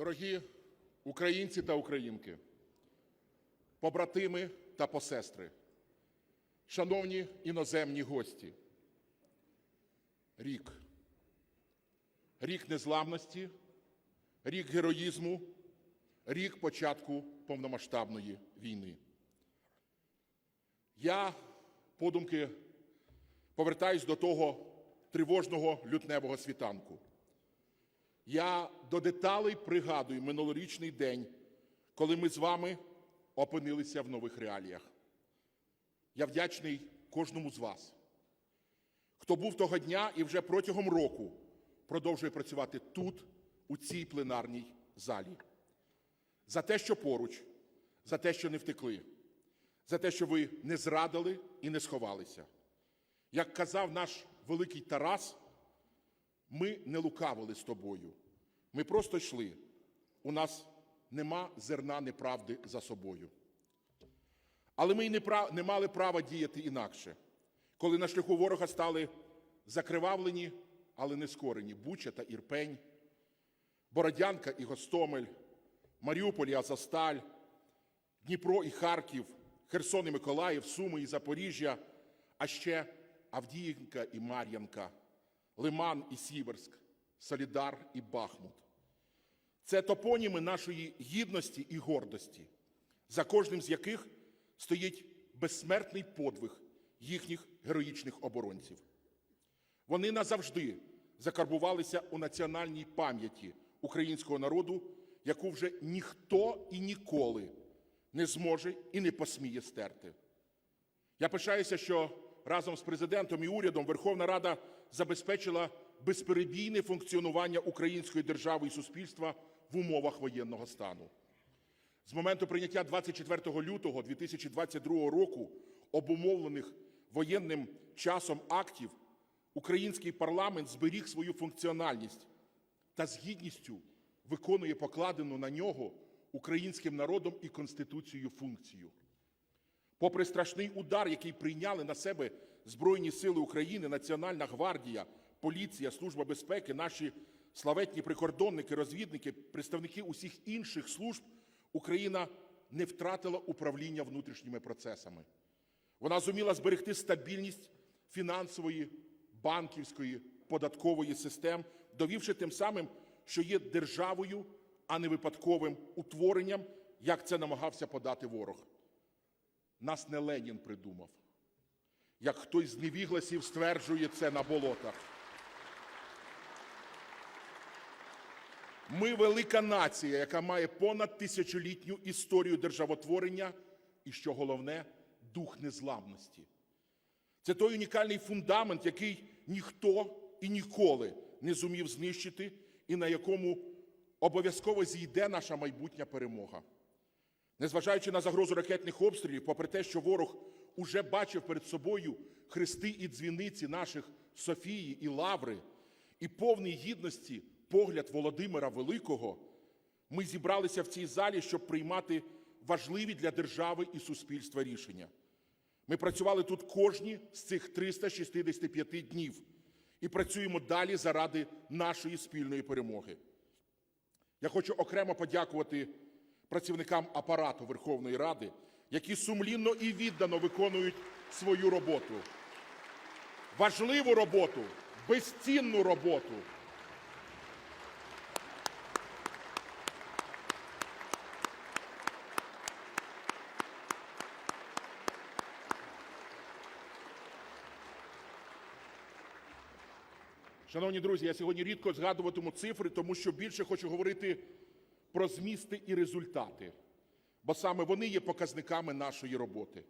Дорогі українці та українки, побратими та посестри, шановні іноземні гості, рік. Рік незламності, рік героїзму, рік початку повномасштабної війни. Я подумки повертаюсь до того тривожного лютневого світанку. Я до деталей пригадую минулорічний день, коли ми з вами опинилися в нових реаліях. Я вдячний кожному з вас, хто був того дня і вже протягом року продовжує працювати тут, у цій пленарній залі. За те, що поруч, за те, що не втекли, за те, що ви не зрадили і не сховалися. Як казав наш великий Тарас, ми не лукавили з тобою. Ми просто йшли. У нас нема зерна неправди за собою. Але ми й не, пра- не мали права діяти інакше, коли на шляху ворога стали закривавлені, але не скорені Буча та Ірпень, Бородянка і Гостомель, Маріуполь і Азовсталь, Дніпро і Харків, Херсон і Миколаїв, Суми і Запоріжжя, а ще Авдіївка і Мар'янка, Лиман і Сіверськ, Солідар і Бахмут. Це топоніми нашої гідності і гордості, за кожним з яких стоїть безсмертний подвиг їхніх героїчних оборонців. Вони назавжди закарбувалися у національній пам'яті українського народу, яку вже ніхто і ніколи не зможе і не посміє стерти. Я пишаюся, що разом з президентом і урядом Верховна Рада забезпечила безперебійне функціонування української держави і суспільства в умовах воєнного стану. З моменту прийняття 24 лютого 2022 року обумовлених воєнним часом актів український парламент зберіг свою функціональність та з гідністю виконує покладену на нього українським народом і Конституцією функцію. Попри страшний удар, який прийняли на себе Збройні Сили України, Національна гвардія, поліція, Служба безпеки, наші славетні прикордонники, розвідники, представники усіх інших служб, Україна не втратила управління внутрішніми процесами. Вона зуміла зберегти стабільність фінансової, банківської, податкової систем, довівши тим самим, що є державою, а не випадковим утворенням, як це намагався подати ворог. Нас не Ленін придумав, як хтось з невігласів стверджує це на болотах. Ми велика нація, яка має понад тисячолітню історію державотворення і, що головне, дух незламності. Це той унікальний фундамент, який ніхто і ніколи не зумів знищити, і на якому обов'язково зійде наша майбутня перемога. Незважаючи на загрозу ракетних обстрілів, попри те, що ворог уже бачив перед собою хрести і дзвіниці наших Софії і Лаври, і повний гідності погляд Володимира Великого, ми зібралися в цій залі, щоб приймати важливі для держави і суспільства рішення. Ми працювали тут кожні з цих 365 днів і працюємо далі заради нашої спільної перемоги. Я хочу окремо подякувати працівникам апарату Верховної Ради, які сумлінно і віддано виконують свою роботу. Важливу роботу, безцінну роботу. Шановні друзі, я сьогодні рідко згадуватиму цифри, тому що більше хочу говорити про змісти і результати, бо саме вони є показниками нашої роботи.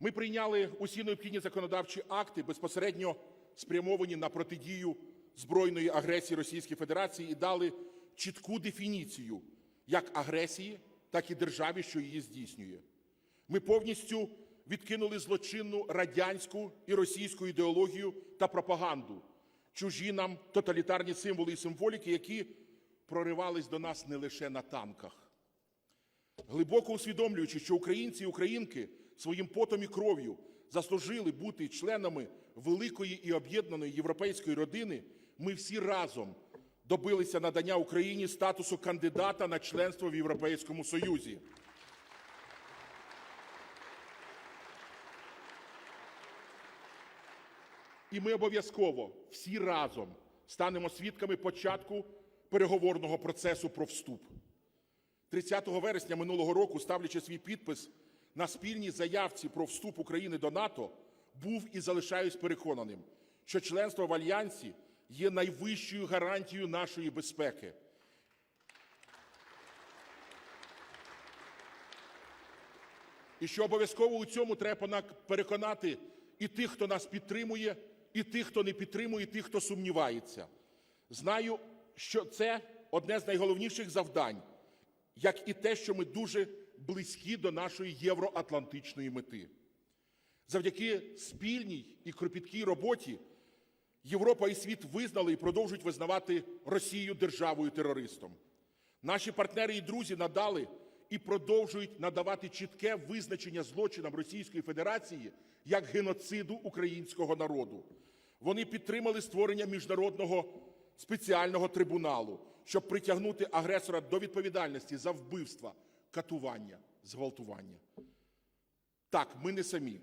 Ми прийняли усі необхідні законодавчі акти, безпосередньо спрямовані на протидію збройної агресії Російської Федерації і дали чітку дефініцію як агресії, так і державі, що її здійснює. Ми повністю відкинули злочинну радянську і російську ідеологію та пропаганду, чужі нам тоталітарні символи і символіки, які проривались до нас не лише на танках. Глибоко усвідомлюючи, що українці і українки своїм потом і кров'ю заслужили бути членами великої і об'єднаної європейської родини, ми всі разом добилися надання Україні статусу кандидата на членство в Європейському Союзі. І ми обов'язково всі разом станемо свідками початку переговорного процесу про вступ. 30 вересня минулого року, ставлячи свій підпис на спільній заявці про вступ України до НАТО, був і залишаюсь переконаним, що членство в альянсі є найвищою гарантією нашої безпеки. І що обов'язково у цьому треба переконати і тих, хто нас підтримує, і тих, хто не підтримує, і тих, хто сумнівається. Знаю, що це одне з найголовніших завдань, як і те, що ми дуже близькі до нашої євроатлантичної мети. Завдяки спільній і кропіткій роботі Європа і світ визнали і продовжують визнавати Росію державою-терористом. Наші партнери і друзі надали і продовжують надавати чітке визначення злочинам Російської Федерації як геноциду українського народу. Вони підтримали створення міжнародного спеціального трибуналу, щоб притягнути агресора до відповідальності за вбивства, катування, зґвалтування. Так, ми не самі.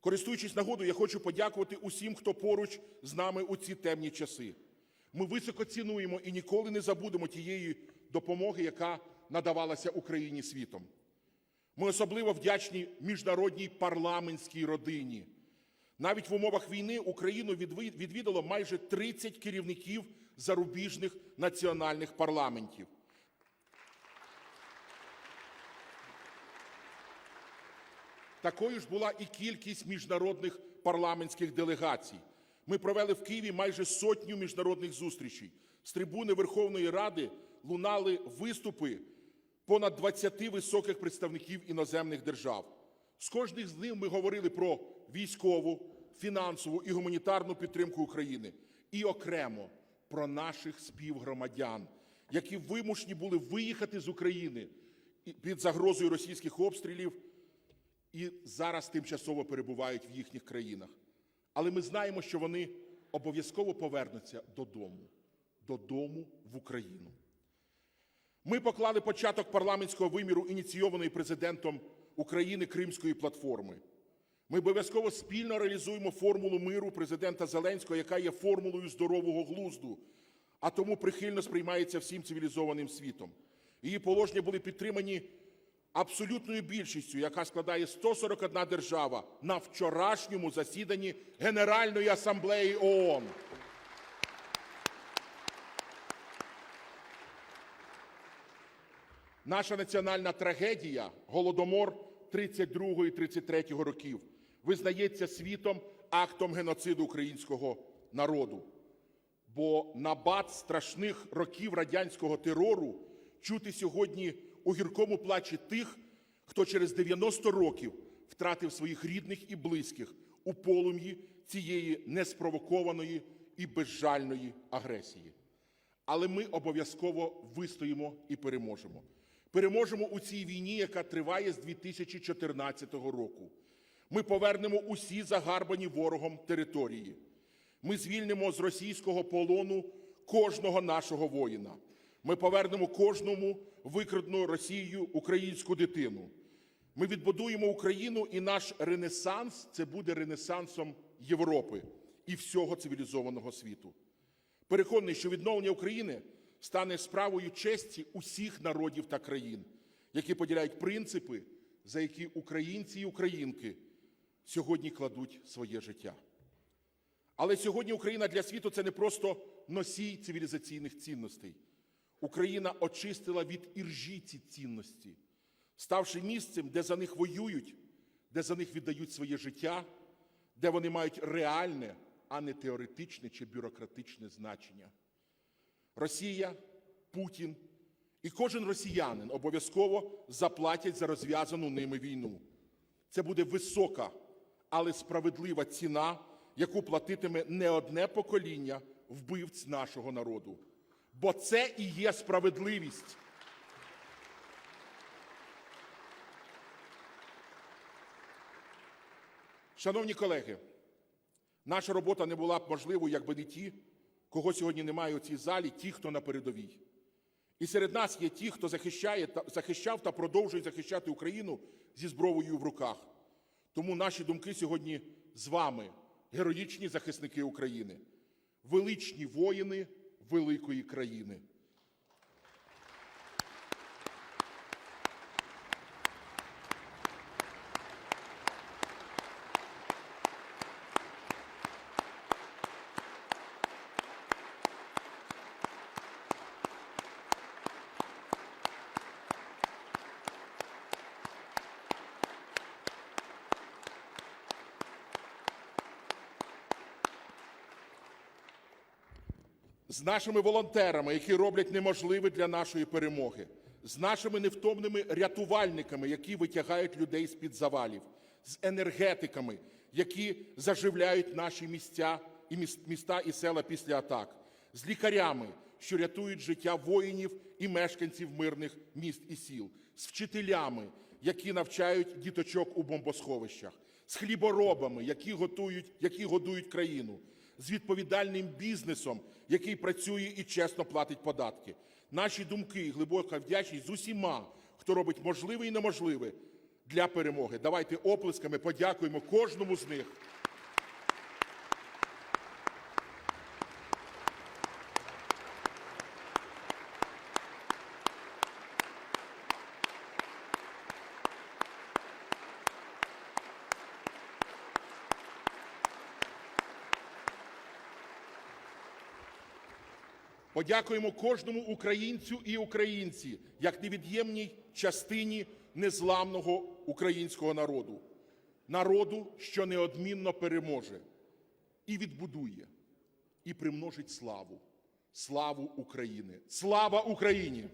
Користуючись нагодою, я хочу подякувати усім, хто поруч з нами у ці темні часи. Ми високо цінуємо і ніколи не забудемо тієї допомоги, яка надавалася Україні світом. Ми особливо вдячні міжнародній парламентській родині. Навіть в умовах війни Україну відвідало майже 30 керівників зарубіжних національних парламентів. Такою ж була і кількість міжнародних парламентських делегацій. Ми провели в Києві майже сотню міжнародних зустрічей. З трибуни Верховної Ради лунали виступи понад 20 високих представників іноземних держав. З кожних з них ми говорили про військову, фінансову і гуманітарну підтримку України, і окремо про наших співгромадян, які вимушені були виїхати з України під загрозою російських обстрілів і зараз тимчасово перебувають в їхніх країнах. Але ми знаємо, що вони обов'язково повернуться додому, додому в Україну. Ми поклали початок парламентського виміру, ініційованої президентом України Кримської платформи. Ми обов'язково спільно реалізуємо формулу миру президента Зеленського, яка є формулою здорового глузду, а тому прихильно сприймається всім цивілізованим світом. Її положення були підтримані абсолютною більшістю, яка складає 141 держава на вчорашньому засіданні Генеральної асамблеї ООН. Наша національна трагедія голодомор 32 і 33 років визнається світом актом геноциду українського народу. Бо набат страшних років радянського терору чути сьогодні у гіркому плачі тих, хто через 90 років втратив своїх рідних і близьких у полум'ї цієї неспровокованої і безжальної агресії. Але ми обов'язково вистоїмо і переможемо. Переможемо у цій війні, яка триває з 2014 року. Ми повернемо усі загарбані ворогом території. Ми звільнимо з російського полону кожного нашого воїна. Ми повернемо кожному викрадену Росією українську дитину. Ми відбудуємо Україну, і наш ренесанс це буде ренесансом Європи і всього цивілізованого світу. Переконаний, що відновлення України стане справою честі усіх народів та країн, які поділяють принципи, за які українці і українки сьогодні кладуть своє життя. Але сьогодні Україна для світу це не просто носій цивілізаційних цінностей. Україна очистила від іржі ці цінності, ставши місцем, де за них воюють, де за них віддають своє життя, де вони мають реальне, а не теоретичне чи бюрократичне значення. Росія, Путін і кожен росіянин обов'язково заплатять за розв'язану ними війну. Це буде висока, але справедлива ціна, яку платитиме не одне покоління вбивць нашого народу. Бо це і є справедливість. Шановні колеги, наша робота не була б можливою, якби не ті, кого сьогодні немає у цій залі, ті, хто на передовій. І серед нас є ті, хто захищає захищав та продовжує захищати Україну зі зброєю в руках. Тому наші думки сьогодні з вами, героїчні захисники України, величні воїни великої країни. З нашими волонтерами, які роблять неможливе для нашої перемоги, з нашими невтомними рятувальниками, які витягають людей з-під завалів, з енергетиками, які заживляють наші місця і міс- міста і села після атак, з лікарями, що рятують життя воїнів і мешканців мирних міст і сіл, з вчителями, які навчають діточок у бомбосховищах, з хліборобами, які готують, які годують країну, з відповідальним бізнесом, який працює і чесно платить податки. Наші думки і глибока вдячність з усіма, хто робить можливе і неможливе для перемоги. Давайте оплесками подякуємо кожному з них. Подякуємо кожному українцю і українці як невід'ємній частині незламного українського народу, народу, що неодмінно переможе і відбудує, і примножить славу, славу України. Слава Україні!